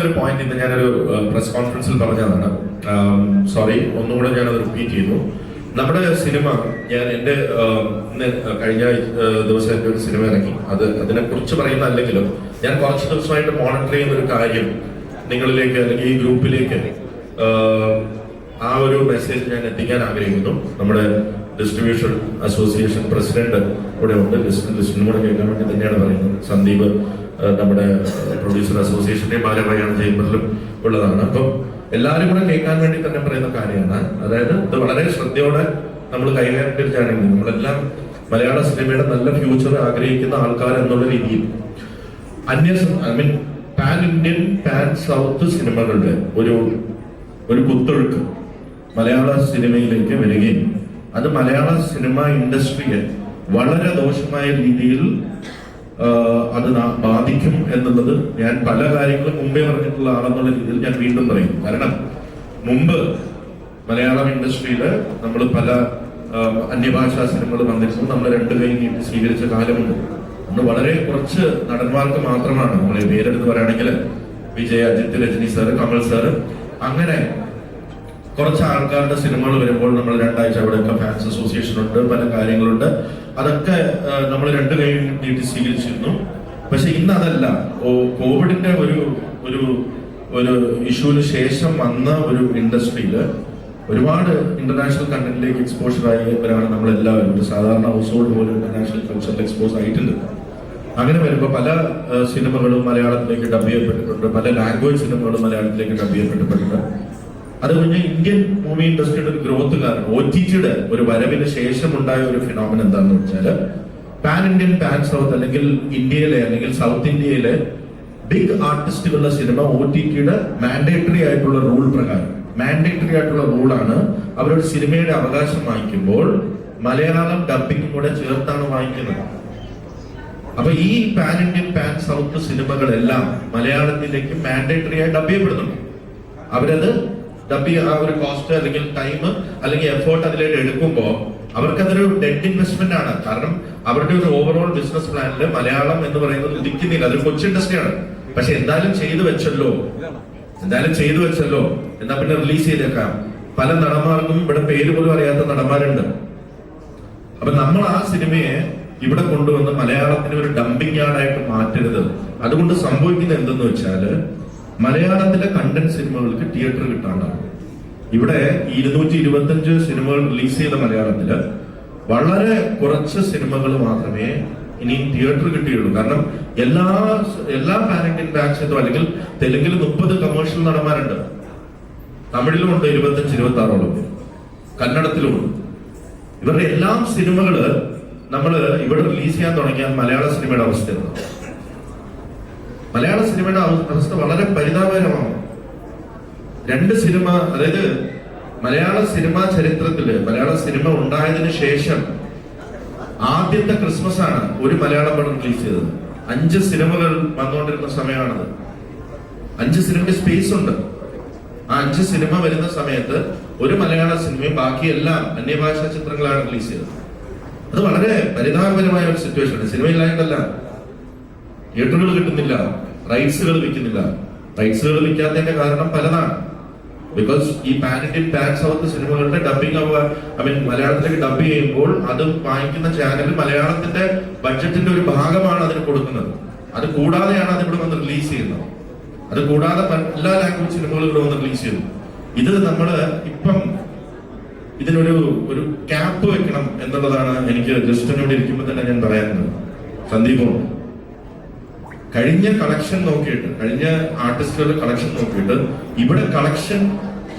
പറഞ്ഞൊരു പോയിന്റ് ഇന്ന് ഞാനൊരു പ്രസ് കോൺഫറൻസിൽ പറഞ്ഞതാണ്. സോറി ഒന്നുകൂടെ ഞാനത് റിപ്പീറ്റ് ചെയ്തു. നമ്മുടെ സിനിമ ഞാൻ എന്റെ കഴിഞ്ഞ ദിവസം എന്റെ ഒരു സിനിമ ഇറങ്ങി. അത് അതിനെ കുറിച്ച് പറയുന്ന അല്ലെങ്കിലും ഞാൻ കുറച്ച് ദിവസമായിട്ട് മോണിറ്റർ ചെയ്യുന്ന ഒരു കാര്യം നിങ്ങളിലേക്ക് അല്ലെങ്കിൽ ഈ ഗ്രൂപ്പിലേക്ക് ആ ഒരു മെസ്സേജ് ഞാൻ എത്തിക്കാൻ ആഗ്രഹിക്കുന്നു. നമ്മുടെ ഡിസ്ട്രിബ്യൂഷൻ അസോസിയേഷൻ പ്രസിഡന്റ് ഇവിടെ ഉണ്ട്. ലിസ്റ്റ് ലിസ്റ്റിനും കൂടെ കേൾക്കാൻ വേണ്ടി തന്നെയാണ് പറയുന്നത്. സന്ദീപ് നമ്മുടെ പ്രൊഡ്യൂസർ അസോസിയേഷന്റെ ഭാഗമായാണ് ചേംബറിലും ഉള്ളതാണ്. അപ്പം എല്ലാവരും കൂടെ കേൾക്കാൻ വേണ്ടി തന്നെ പറയുന്ന കാര്യമാണ്. അതായത് ഇത് വളരെ ശ്രദ്ധയോടെ നമ്മൾ കൈകാര്യം ചാനൽ നമ്മളെല്ലാം മലയാള സിനിമയുടെ നല്ല ഫ്യൂച്ചർ ആഗ്രഹിക്കുന്ന ആൾക്കാർ എന്നുള്ള രീതിയിൽ. അന്യ I mean pan Indian pan south സിനിമകളുടെ ഒരു ഒരു കുത്തൊഴുക്ക് മലയാള സിനിമയിലേക്ക് വരികയും അത് മലയാള സിനിമ ഇൻഡസ്ട്രിയെ വളരെ ദോഷമായ രീതിയിൽ അത് ബാധിക്കും എന്നുള്ളത് ഞാൻ പല കാര്യങ്ങളും മുമ്പേ പറഞ്ഞിട്ടുള്ള ആളെന്നുള്ള രീതിയിൽ ഞാൻ വീണ്ടും പറയും. കാരണം മുമ്പ് മലയാളം ഇൻഡസ്ട്രിയിൽ നമ്മൾ പല അന്യഭാഷാ സിനിമകൾ വന്നിരുന്നു. നമ്മൾ രണ്ടു കൈ നീട്ടി സ്വീകരിച്ച കാലമുണ്ട്. അന്ന് വളരെ കുറച്ച് നടന്മാർക്ക് മാത്രമാണ്. നമ്മൾ ഈ പേരെടുത്ത് പറയുകയാണെങ്കിൽ വിജയ് അജിത് രജനി സാറ് കമൽ സാറ്. അങ്ങനെ കുറച്ച് ആൾക്കാരുടെ സിനിമകൾ വരുമ്പോൾ നമ്മൾ രണ്ടാഴ്ച അവിടെയൊക്കെ ഫാൻസ് അസോസിയേഷൻ ഉണ്ട് പല കാര്യങ്ങളുണ്ട്. അതൊക്കെ നമ്മൾ രണ്ട് കൈ നീട്ടി സ്വീകരിച്ചിരുന്നു. പക്ഷെ ഇന്ന് അതല്ല കോവിഡിന്റെ ഒരു ഒരു ഒരു ഇഷ്യൂവിന് ശേഷം വന്ന ഒരു ഇൻഡസ്ട്രിയിൽ ഒരുപാട് ഇന്റർനാഷണൽ കണ്ടന്റിലേക്ക് എക്സ്പോഷർ ആയവരാണ് നമ്മൾ എല്ലാവരും ഒരു സാധാരണ ഹൗസ് ഹോൾഡ് പോലും ഇന്റർനാഷണൽ കൾച്ചറിൽ എക്സ്പോസ് ആയിട്ടുണ്ട്. അങ്ങനെ വരുമ്പോൾ പല സിനിമകളും മലയാളത്തിലേക്ക് ഡബ് ചെയ്യപ്പെട്ടിട്ടുണ്ട്. പല ലാംഗ്വേജ് സിനിമകളും മലയാളത്തിലേക്ക് ഡബ് ചെയ്യപ്പെട്ടിട്ടുണ്ട്. അത് കഴിഞ്ഞ് ഇന്ത്യൻ മൂവി ഇൻഡസ്ട്രിയുടെ ഒരു ഗ്രോത്ത് കാരണം ഒ ടി ടിയുടെ ഒരു വരവിന് ശേഷം ഉണ്ടായ ഒരു ഫിനോമിൻ എന്താണെന്ന് വെച്ചാൽ പാൻ ഇന്ത്യൻ പാൻ സൗത്ത് അല്ലെങ്കിൽ ഇന്ത്യയിലെ അല്ലെങ്കിൽ സൗത്ത് ഇന്ത്യയിലെ ബിഗ് ആർട്ടിസ്റ്റുകളുടെ സിനിമ ഒ ടി ടിയുടെ മാൻഡേറ്ററി ആയിട്ടുള്ള റൂൾ പ്രകാരം മാൻഡേറ്ററി ആയിട്ടുള്ള റൂളാണ് അവരുടെ സിനിമയുടെ അവകാശം വാങ്ങിക്കുമ്പോൾ മലയാളം ഡബിംഗ് കൂടെ ചേർത്താണ് വാങ്ങിക്കുന്നത്. അപ്പൊ ഈ പാൻ ഇന്ത്യൻ പാൻ സൗത്ത് സിനിമകളെല്ലാം മലയാളത്തിലേക്ക് മാൻഡേറ്ററി ആയി ഡബ് ചെയ്യപ്പെടുന്നുണ്ട്. അവരത് ഡബ് ആ ഒരു കോസ്റ്റ് അല്ലെങ്കിൽ ടൈം അല്ലെങ്കിൽ എഫേർട്ട് അതിലേക്ക് എടുക്കുമ്പോൾ അവർക്കതൊരു ഡെഡ് ഇൻവെസ്റ്റ്മെന്റ് ആണ്. കാരണം അവരുടെ ഒരു ഓവറോൾ ബിസിനസ് പ്ലാനിൽ മലയാളം എന്ന് പറയുന്നത് ഉദിക്കുന്നില്ല. അതൊരു കൊച്ചു ഇൻഡസ്ട്രിയാണ് പക്ഷെ എന്തായാലും ചെയ്തു വെച്ചല്ലോ. എന്തായാലും ചെയ്തു വെച്ചല്ലോ. എന്നാ പിന്നെ റിലീസ് ചെയ്തേക്കാം. പല നടന്മാർക്കും ഇവിടെ പേര് പോലും അറിയാത്ത നടന്മാരുണ്ട്. അപ്പൊ നമ്മൾ ആ സിനിമയെ ഇവിടെ കൊണ്ടുവന്ന് മലയാളത്തിന് ഒരു ഡംപിംഗ് യാർഡായിട്ട് മാറ്റരുത്. അതുകൊണ്ട് സംഭവിക്കുന്നത് എന്തെന്ന് വെച്ചാൽ മലയാളത്തിലെ കണ്ടന്റ് സിനിമകൾക്ക് തിയേറ്റർ കിട്ടാണ്ടാണ്. ഇവിടെ ഇരുന്നൂറ്റി ഇരുപത്തഞ്ച് സിനിമകൾ റിലീസ് ചെയ്ത മലയാളത്തിൽ വളരെ കുറച്ച് സിനിമകൾ മാത്രമേ ഇനി തിയേറ്റർ കിട്ടിയുള്ളൂ കാരണം എല്ലാ എല്ലാ പാൻ ഇന്ത്യൻ അല്ലെങ്കിൽ തെലുങ്കിൽ മുപ്പത് കമേഴ്ഷ്യൽ നടന്മാരുണ്ട്. തമിഴിലും ഉണ്ട് ഇരുപത്തഞ്ച് ഇരുപത്തി ആറോളം പേര് കന്നഡത്തിലും ഉണ്ട്. ഇവരുടെ എല്ലാം സിനിമകൾ നമ്മൾ ഇവിടെ റിലീസ് ചെയ്യാൻ തുടങ്ങിയാൽ മലയാള സിനിമയുടെ അവസ്ഥ എന്താ മലയാള സിനിമയുടെ അവസ്ഥ വളരെ പരിതാപകരമാണ്. രണ്ട് സിനിമ അതായത് മലയാള സിനിമാ ചരിത്രത്തിൽ മലയാള സിനിമ ഉണ്ടായതിനു ശേഷം ആദ്യത്തെ ക്രിസ്മസ് ആണ് ഒരു മലയാള പടം റിലീസ് ചെയ്തത്. അഞ്ച് സിനിമകൾ വന്നുകൊണ്ടിരുന്ന സമയമാണത്. അഞ്ച് സിനിമയ്ക്ക് സ്പേസ് ഉണ്ട്. ആ അഞ്ച് സിനിമ വരുന്ന സമയത്ത് ഒരു മലയാള സിനിമയും ബാക്കിയെല്ലാം അന്യഭാഷാ ചിത്രങ്ങളാണ് റിലീസ് ചെയ്തത്. അത് വളരെ പരിതാപകരമായ ഒരു സിറ്റുവേഷൻ ആണ്. സിനിമ ഇല്ലായിട്ടല്ല തിയേറ്ററുകൾ കിട്ടുന്നില്ല റൈറ്റ്സുകൾ വിൽക്കുന്നില്ല. റൈറ്റ്സുകൾ വിൽക്കാത്തതിന്റെ കാരണം പലതാണ്. ബിക്കോസ് ഈ പാൻ ഇന്ത്യൻ അവർക്ക് സിനിമകളുടെ ഡബിങ് ഐ മീൻ മലയാളത്തിലേക്ക് ഡബ് ചെയ്യുമ്പോൾ അത് വാങ്ങിക്കുന്ന ചാനൽ മലയാളത്തിന്റെ ബഡ്ജറ്റിന്റെ ഒരു ഭാഗമാണ് അതിന് കൊടുക്കുന്നത്. അത് കൂടാതെയാണ് അതിവിടെ വന്ന് റിലീസ് ചെയ്യുന്നത്. അത് കൂടാതെ എല്ലാ ലാംഗ്വേജ് സിനിമകളും വന്ന് റിലീസ് ചെയ്യുന്നു. ഇത് നമ്മൾ ഇപ്പം ഇതിനൊരു ഒരു ക്യാപ്പ് വെക്കണം എന്നുള്ളതാണ് എനിക്ക് ജസ്റ്റിനോട് ഇരിക്കുമ്പോൾ തന്നെ ഞാൻ പറയാറുള്ളത് സന്ദീപുണ്ട് കഴിഞ്ഞ കളക്ഷൻ നോക്കിയിട്ട് കഴിഞ്ഞ ആർട്ടിസ്റ്റുകളുടെ കളക്ഷൻ നോക്കിയിട്ട് ഇവിടെ കളക്ഷൻ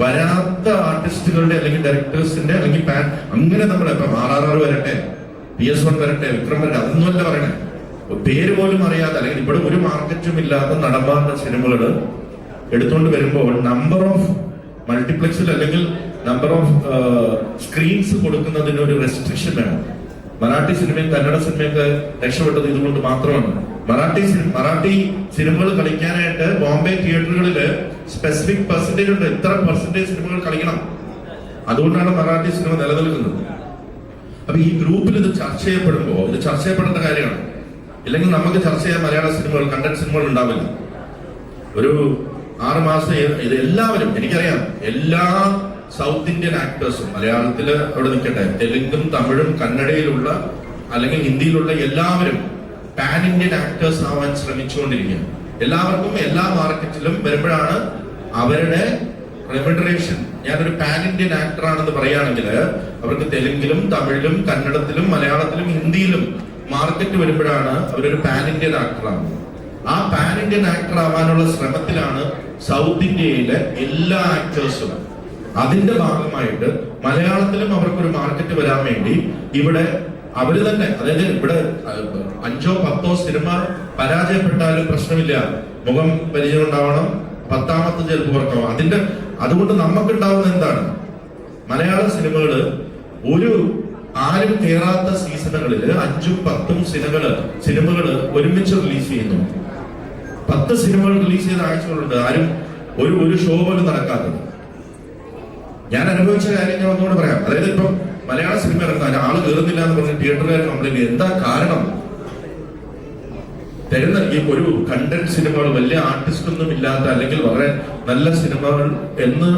വരാത്ത ആർട്ടിസ്റ്റുകളുടെ അല്ലെങ്കിൽ ഡയറക്ടേഴ്സിന്റെ അല്ലെങ്കിൽ പാൻ അങ്ങനെ നമ്മൾ ഇപ്പം ആർ ആർ ആർ വരട്ടെ പി എസ് വൺ വരട്ടെ വിക്രം വരട്ടെ അതൊന്നുമല്ല പറയണേ. പേര് പോലും അറിയാതെ അല്ലെങ്കിൽ ഇവിടെ ഒരു മാർക്കറ്റും ഇല്ലാത്ത നടന്മാരുടെ സിനിമകൾ എടുത്തുകൊണ്ട് വരുമ്പോൾ നമ്പർ ഓഫ് മൾട്ടിപ്ലക്സിൽ അല്ലെങ്കിൽ നമ്പർ ഓഫ് സ്ക്രീൻസ് കൊടുക്കുന്നതിന് ഒരു റെസ്ട്രിക്ഷൻ വേണം. മറാഠി സിനിമയും കന്നഡ സിനിമയൊക്കെ രക്ഷപ്പെട്ടത് ഇതുകൊണ്ട് മാത്രമാണ്. മറാഠി മറാഠി സിനിമകൾ കളിക്കാനായിട്ട് ബോംബെ തിയേറ്ററുകളിൽ സ്പെസിഫിക് പെർസെന്റേജ് ഉണ്ട്. ഇത്ര പെർസെന്റേജ് സിനിമകൾ കളിക്കണം? അതുകൊണ്ടാണ് മറാഠി സിനിമ നിലനിൽക്കുന്നത്. അപ്പൊ ഈ ഗ്രൂപ്പിൽ ഇത് ചർച്ച ചെയ്യപ്പെടുമ്പോൾ ഇത് ചർച്ച ചെയ്യപ്പെടേണ്ട കാര്യമാണ്. ഇല്ലെങ്കിൽ നമുക്ക് ചർച്ച ചെയ്യാൻ മലയാള സിനിമകൾ കണ്ടന്റ് സിനിമകൾ ഉണ്ടാവില്ല. ഒരു ആറ് മാസം ഇത് എല്ലാവരും എനിക്കറിയാം എല്ലാ സൗത്ത് ഇന്ത്യൻ ആക്ടേഴ്സും മലയാളത്തിൽ അവിടെ നിൽക്കട്ടെ തെലുങ്കും തമിഴും കന്നഡയിലുള്ള അല്ലെങ്കിൽ ഹിന്ദിയിലുള്ള എല്ലാവരും പാൻ ഇന്ത്യൻ ആക്ടേഴ്സ് ആവാൻ ശ്രമിച്ചുകൊണ്ടിരിക്കുകയാണ്. എല്ലാവർക്കും എല്ലാ മാർക്കറ്റിലും വരുമ്പോഴാണ് അവരുടെ റെമഡറേഷൻ ഞാനൊരു പാൻ ഇന്ത്യൻ ആക്ടർ ആണെന്ന് പറയുകയാണെങ്കിൽ അവർക്ക് തെലുങ്കിലും തമിഴിലും കന്നഡത്തിലും മലയാളത്തിലും ഹിന്ദിയിലും മാർക്കറ്റ് വരുമ്പോഴാണ് അവരൊരു പാൻ ഇന്ത്യൻ ആവുന്നത്. ആ പാൻ ഇന്ത്യൻ ആക്ടർ ആവാനുള്ള ശ്രമത്തിലാണ് സൗത്ത് ഇന്ത്യയിലെ എല്ലാ ആക്ടേഴ്സും അതിന്റെ ഭാഗമായിട്ട് മലയാളത്തിലും അവർക്കൊരു മാർക്കറ്റ് വരാൻ വേണ്ടി ഇവിടെ അവർ തന്നെ അതായത് ഇവിടെ അഞ്ചോ പത്തോ സിനിമ പരാജയപ്പെട്ടാലും പ്രശ്നമില്ല. മുഖം പരിചയം ഉണ്ടാവണം പത്താമത്തെ ചിലപ്പോൾ വർക്കാവും അതിന്റെ അതുകൊണ്ട് നമുക്ക് നമുക്കുണ്ടാവുന്ന എന്താണ്? മലയാള സിനിമകൾ ഒരു ആരും കേറാത്ത സീസണുകളിൽ അഞ്ചും പത്തും സിനിമകൾ സിനിമകൾ ഒരുമിച്ച് റിലീസ് ചെയ്യുന്നു. പത്ത് സിനിമകൾ റിലീസ് ചെയ്ത ആഴ്ചകളുണ്ട്. ആരും ഒരു ഒരു ഷോ പോലും നടക്കാത്തത്. ഞാൻ അനുഭവിച്ച കാര്യം ഞാൻ ഒന്നുകൂടെ പറയാം. അതായത് ഇപ്പം മലയാള സിനിമ ഇറങ്ങാൻ ആൾ കയറുന്നില്ല എന്ന് പറഞ്ഞ് തിയേറ്ററുകാർ കംപ്ലൈന്റ് എന്താ കാരണം? തരുന്ന ഈ ഒരു കണ്ടന്റ് സിനിമകൾ വലിയ ആർട്ടിസ്റ്റ് ഒന്നും ഇല്ലാത്ത അല്ലെങ്കിൽ വളരെ നല്ല സിനിമകൾ എന്ന്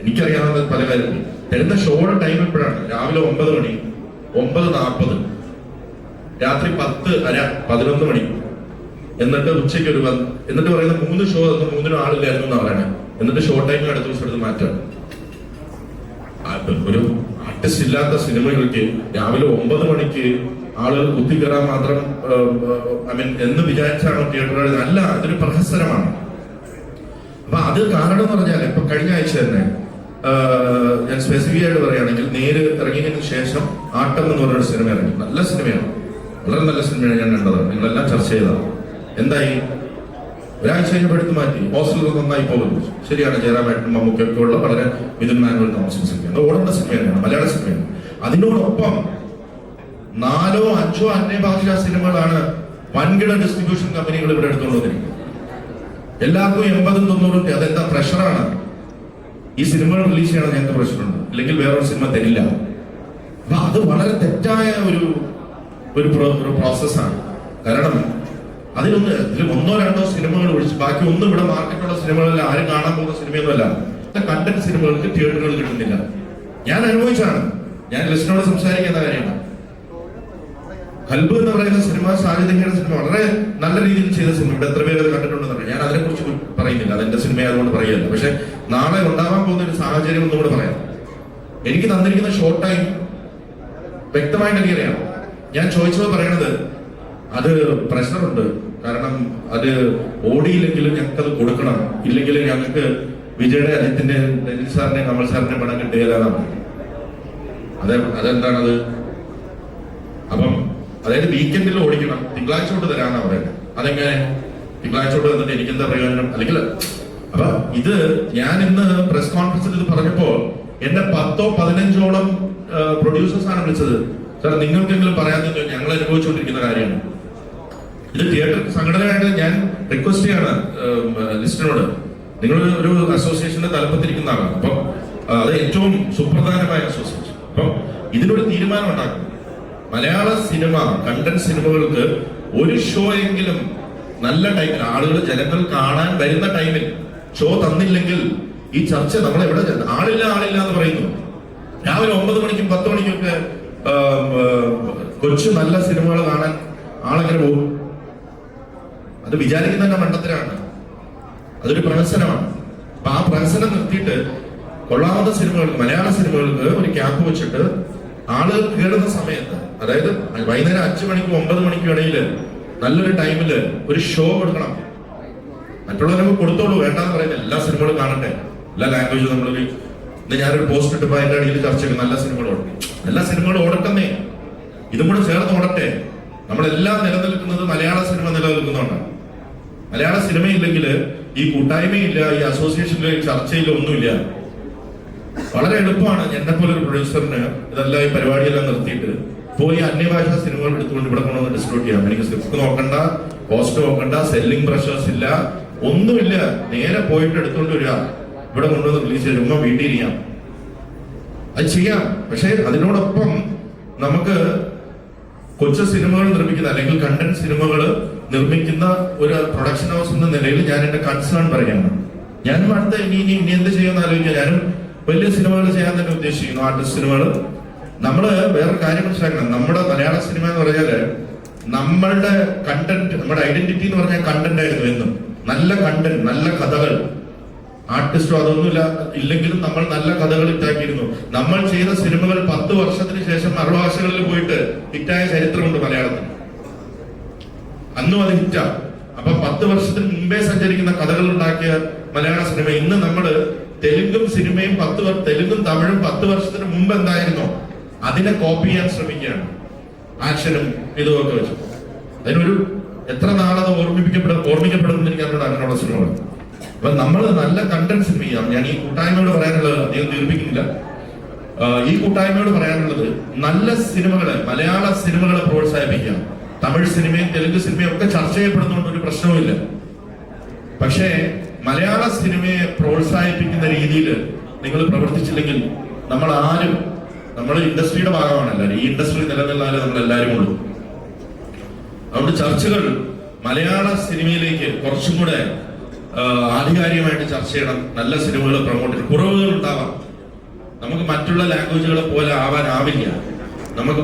എനിക്കറിയാവുന്ന പല കാര്യങ്ങളും. തരുന്ന ഷോയുടെ ടൈം എപ്പോഴാണ്? രാവിലെ ഒമ്പത് മണി ഒമ്പത് നാൽപ്പത് രാത്രി പത്ത് അര പതിനൊന്ന് മണി. എന്നിട്ട് ഉച്ചയ്ക്ക് ഒരു എന്നിട്ട് പറയുന്ന മൂന്ന് ഷോ തന്നു മൂന്നിനും ആളില്ലായിരുന്നു എന്നാണ് പറയുന്നത് എന്നിട്ട് ഷോ ടൈം അടുത്ത ദിവസം എടുത്ത് മാറ്റാണ്. ഒരു ആർട്ടിസ്റ്റ് ഇല്ലാത്ത സിനിമകൾക്ക് രാവിലെ ഒമ്പത് മണിക്ക് ആളുകൾ കുത്തിക്കയറാൻ മാത്രം ഐ മീൻ എന്ന് വിചാരിച്ചാണ് തിയേറ്ററുകളിൽ അല്ല അതൊരു പ്രഹസനമാണ്. അപ്പൊ അത് കാരണം എന്ന് പറഞ്ഞാൽ ഇപ്പൊ കഴിഞ്ഞ ആഴ്ച തന്നെ ഞാൻ സ്പെസിഫിക് ആയിട്ട് പറയുകയാണെങ്കിൽ നേര് ഇറങ്ങിയതിന് ശേഷം ആട്ടം എന്ന് പറഞ്ഞൊരു സിനിമ ഇറങ്ങി. നല്ല സിനിമയാണ്. വളരെ നല്ല സിനിമയാണ് ഞാൻ കണ്ടത്. നിങ്ങളെല്ലാം ചർച്ച ചെയ്തതാണ്. എന്തായി? ഒരാഴ്ച കഴിഞ്ഞപ്പോൾ എടുത്ത് മാറ്റി ഹോസ്റ്റലിൽ നന്നായി പോകുന്നു. ശരിയാണ് ജയറാമേട്ടനും മമ്മൂക്കൊക്കെ ഉള്ള വളരെ മിഥുൻ മാനുവൽ തോമസ് സിനിമയാണ് ഓടേണ്ട സിനിമ തന്നെയാണ് മലയാള സിനിമയാണ്. അതിനോടൊപ്പം നാലോ അഞ്ചോ അന്യഭാഷാ സിനിമകളാണ് വൻകിട ഡിസ്ട്രിബ്യൂഷൻ കമ്പനികൾ ഇവിടെ എടുത്തുകൊണ്ടിരിക്കുന്നത് എല്ലാവർക്കും എൺപതും തൊണ്ണൂറും അതെന്താ പ്രഷറാണ് ഈ സിനിമകൾ റിലീസ് ചെയ്യണം ഞങ്ങൾക്ക് പ്രശ്നമുണ്ട് അല്ലെങ്കിൽ വേറൊരു സിനിമ തരില്ല. അപ്പൊ അത് വളരെ തെറ്റായ ഒരു ഒരു പ്രോസസ്സാണ് കാരണം അതിലൊന്ന് ഇതിൽ ഒന്നോ രണ്ടോ സിനിമകൾ ഒഴിച്ച് ബാക്കി ഒന്നും ഇവിടെ മാർക്കറ്റുള്ള സിനിമകളല്ല. ആരും കാണാൻ പോകുന്ന സിനിമയൊന്നുമല്ല. കണ്ടന്റ് സിനിമകൾക്ക് തിയേറ്ററുകൾ കിട്ടുന്നില്ല. ഞാൻ അനുഭവിച്ചാണ് ഞാൻ ലിസ്റ്റിനോട് സംസാരിക്കുന്ന കാര്യമാണ്. ഹൽബ് എന്ന് പറയുന്ന സിനിമ സാഹചര്യങ്ങളുടെ സിനിമ വളരെ നല്ല രീതിയിൽ ചെയ്ത സിനിമ. ഇവിടെ എത്ര പേര് കണ്ടിട്ടുണ്ടെന്ന് അറിയാം ഞാൻ അതിനെ കുറിച്ച് പറയുന്നില്ല. അതെന്റെ സിനിമ അതുകൊണ്ട് പറയല്ല പക്ഷെ നാളെ ഉണ്ടാവാൻ പോകുന്ന ഒരു സാഹചര്യം ഒന്നും കൂടെ പറയാം. എനിക്ക് തന്നിരിക്കുന്ന ഷോർട്ട് ടൈം വ്യക്തമായിട്ട് എനിക്കറിയാം. ഞാൻ ചോദിച്ചത് പറയണത് അത് പ്രഷറുണ്ട്. കാരണം അത് ഓടിയില്ലെങ്കിലും ഞങ്ങൾക്ക് അത് കൊടുക്കണം. ഇല്ലെങ്കിൽ ഞങ്ങൾക്ക് വിജയുടെ അജിത്തിന്റെ രഞ്ജിത് സാറിനെ കമൽ സാറിന്റെ പണം കിട്ടുകയില്ലാതാണ് അതെ അതെന്താണത്? അപ്പം അതായത് വീക്കെൻഡിൽ ഓടിക്കണം. തിങ്കളാഴ്ച തൊട്ട് തരാന്നാ പറയുന്നത്. അതെങ്ങനെ? തിങ്കളാഴ്ച തൊട്ട് തന്നിട്ട് എനിക്ക് എന്താ പ്രയോജനം? അല്ലെങ്കിൽ അപ്പൊ ഇത് ഞാൻ ഇന്ന് പ്രസ് കോൺഫറൻസിൽ ഇത് പറഞ്ഞപ്പോൾ എന്നെ പത്തോ പതിനഞ്ചോളം പ്രൊഡ്യൂസേഴ്സ് ആണ് വിളിച്ചത്. സാർ നിങ്ങൾക്കെങ്കിലും പറയാൻ ഞങ്ങൾ അനുഭവിച്ചുകൊണ്ടിരിക്കുന്ന കാര്യമാണ്. ഇത് തിയേറ്റർ സംഘടനയായിട്ട് ഞാൻ റിക്വസ്റ്റ് ചെയ്യാണ് ലിസ്റ്റിനോട്. നിങ്ങൾ ഒരു അസോസിയേഷന്റെ തലപ്പത്തിരിക്കുന്ന ആളാണ്. അപ്പം അത് ഏറ്റവും സുപ്രധാനമായ അസോസിയേഷൻ അപ്പം ഇതിനൊരു തീരുമാനം ഉണ്ടാക്കും മലയാള സിനിമ കണ്ടൻ സിനിമകൾക്ക് ഒരു ഷോ എങ്കിലും നല്ല ടൈമിൽ ആളുകൾ ജനങ്ങൾ കാണാൻ വരുന്ന ടൈമിൽ ഷോ തന്നില്ലെങ്കിൽ ഈ ചർച്ച നമ്മൾ എവിടെ ആളില്ല ആളില്ല എന്ന് പറയുന്നു. രാവിലെ ഒമ്പത് മണിക്കും പത്ത് മണിക്കും ഒക്കെ കൊച്ചു നല്ല സിനിമകൾ കാണാൻ ആളെങ്ങനെ പോകും? അത് വിചാരിക്കുന്ന തന്നെ മണ്ടത്തരാണ്. അതൊരു പ്രഹസനമാണ്. അപ്പൊ ആ പ്രഹസനം നിർത്തിയിട്ട് കൊള്ളാവുന്ന സിനിമകൾക്ക് മലയാള സിനിമകൾക്ക് ഒരു ക്യാമ്പ് വെച്ചിട്ട് ആളുകൾ കയറുന്ന സമയത്ത് അതായത് വൈകുന്നേരം അഞ്ചു മണിക്കും ഒമ്പത് മണിക്കും ഇടയിൽ നല്ലൊരു ടൈമിൽ ഒരു ഷോ കൊടുക്കണം. മറ്റുള്ളവരൊക്കെ കൊടുത്തോളൂ. വേണ്ടെന്ന് പറയുന്നത് എല്ലാ സിനിമകളും കാണട്ടെ എല്ലാ ലാംഗ്വേജും നമ്മൾ ഇന്ന് ഞാനൊരു പോസ്റ്റ് ഇട്ട് പോയ അടിയിൽ ചർച്ച ചെയ്യും നല്ല സിനിമകൾ ഓടട്ടെ എല്ലാ സിനിമകളും ഓടട്ടെന്നേ. ഇതും കൂടെ ചേർന്ന് ഓടട്ടെ. നമ്മളെല്ലാം നിലനിൽക്കുന്നത് മലയാള സിനിമ നിലനിൽക്കുന്നുണ്ടാണ് മലയാള സിനിമയില്ലെങ്കിൽ ഈ കൂട്ടായ്മയില്ല ഈ അസോസിയേഷനിലെ ചർച്ചയില്ല ഒന്നുമില്ല. വളരെ എളുപ്പമാണ് എന്നെ പോലെ ഒരു പ്രൊഡ്യൂസറിന് ഇതെല്ലാം ഈ പരിപാടിയെല്ലാം നിർത്തിയിട്ട് പോയി അന്യഭാഷ സിനിമകൾ എടുത്തുകൊണ്ട് ഇവിടെ കൊണ്ടുവന്ന് ഡിസ്ട്രിബ്യൂട്ട് ചെയ്യാം. എനിക്ക് സ്ക്രിപ്റ്റ് നോക്കണ്ട കോസ്റ്റ് നോക്കണ്ട സെല്ലിംഗ് പ്രഷേഴ്സ് ഇല്ല ഒന്നുമില്ല. നേരെ പോയിട്ട് എടുത്തുകൊണ്ട് വരിക. ഇവിടെ കൊണ്ടുവന്ന് റിലീസ് ചെയ്ത് ഉമ്മ വീട്ടിൽ ചെയ്യാം അത് ചെയ്യാം. പക്ഷേ അതിനോടൊപ്പം നമുക്ക് കൊച്ചു സിനിമകൾ നിർമ്മിക്കുന്ന അല്ലെങ്കിൽ കണ്ടന്റ് സിനിമകൾ നിർമ്മിക്കുന്ന ഒരു പ്രൊഡക്ഷൻ ഹൗസ് എന്ന നിലയിൽ ഞാൻ എന്റെ കൺസേൺ പറയാണ് ഞാൻ അടുത്ത ഇനി ഇനി ഇനി എന്ത് ചെയ്യുമെന്ന് ആലോചിക്കുക. ഞാനും വലിയ സിനിമകൾ ചെയ്യാൻ തന്നെ ഉദ്ദേശിക്കുന്നു. ആർട്ടിസ്റ്റ് സിനിമകൾ. നമ്മൾ വേറെ കാര്യം മനസ്സിലാക്കണം. നമ്മുടെ മലയാള സിനിമ എന്ന് പറഞ്ഞാൽ നമ്മളുടെ കണ്ടന്റ് നമ്മുടെ ഐഡന്റിറ്റി എന്ന് പറഞ്ഞാൽ കണ്ടന്റ് ആയിരുന്നു എന്നും. നല്ല കണ്ടന്റ് നല്ല കഥകൾ. ആർട്ടിസ്റ്റോ അതൊന്നുമില്ല ഇല്ലെങ്കിലും നമ്മൾ നല്ല കഥകൾ ഇട്ടാക്കിയിരുന്നു നമ്മൾ ചെയ്ത സിനിമകൾ പത്ത് വർഷത്തിന് ശേഷം മറുഭാഷകളിൽ പോയിട്ട് ഹിറ്റായ ചരിത്രമുണ്ട് മലയാളത്തിൽ. അന്നും അത് ഹിറ്റാ. അപ്പൊ പത്ത് വർഷത്തിന് മുമ്പേ സഞ്ചരിക്കുന്ന കഥകൾ ഉണ്ടാക്കിയ മലയാള സിനിമ. ഇന്ന് നമ്മൾ തെലുങ്കും സിനിമയും പത്ത് തെലുങ്കും തമിഴും പത്ത് വർഷത്തിന് മുമ്പ് എന്തായിരുന്നോ? അതിനെ കോപ്പി ചെയ്യാൻ ശ്രമിക്കുകയാണ്. ആക്ഷനും ഇതുമൊക്കെ വെച്ചു. അതിനൊരു എത്ര നാളത് ഓർമ്മിപ്പിക്കപ്പെടും ഓർമ്മിക്കപ്പെടുന്നു എനിക്ക് അറിഞ്ഞൂടാ അങ്ങനെയുള്ള സിനിമകൾ അപ്പൊ നമ്മൾ നല്ല കണ്ടന്റ് സിനിമ ചെയ്യാം. ഞാൻ ഈ കൂട്ടായ്മയോട് പറയാനുള്ളത് അധികം ദീർഘിക്കുന്നില്ല ഈ കൂട്ടായ്മയോട് പറയാനുള്ളത് നല്ല സിനിമകളെ മലയാള സിനിമകളെ പ്രോത്സാഹിപ്പിക്കാം തമിഴ് സിനിമയും തെലുങ്ക് സിനിമയും ഒക്കെ ചർച്ച ചെയ്യപ്പെടുന്നതുകൊണ്ട് ഒരു പ്രശ്നവുമില്ല. പക്ഷേ മലയാള സിനിമയെ പ്രോത്സാഹിപ്പിക്കുന്ന രീതിയിൽ നിങ്ങൾ പ്രവർത്തിച്ചില്ലെങ്കിൽ നമ്മൾ ആരും നമ്മൾ ഇൻഡസ്ട്രിയുടെ ഭാഗമാണ് എല്ലാവരും ഈ ഇൻഡസ്ട്രി നിലനിന്നാലേ നമ്മൾ എല്ലാവരും ഉള്ളൂ. അതുകൊണ്ട് ചർച്ചകൾ മലയാള സിനിമയിലേക്ക് കുറച്ചും കൂടെ ആധികാരികമായിട്ട് ചർച്ച ചെയ്യണം. നല്ല സിനിമകൾ പ്രൊമോട്ട് ചെയ്യണം. കുറവുകൾ ഉണ്ടാവാം നമുക്ക് മറ്റുള്ള ലാംഗ്വേജുകളെ പോലെ ആവാനാവില്ല നമുക്ക്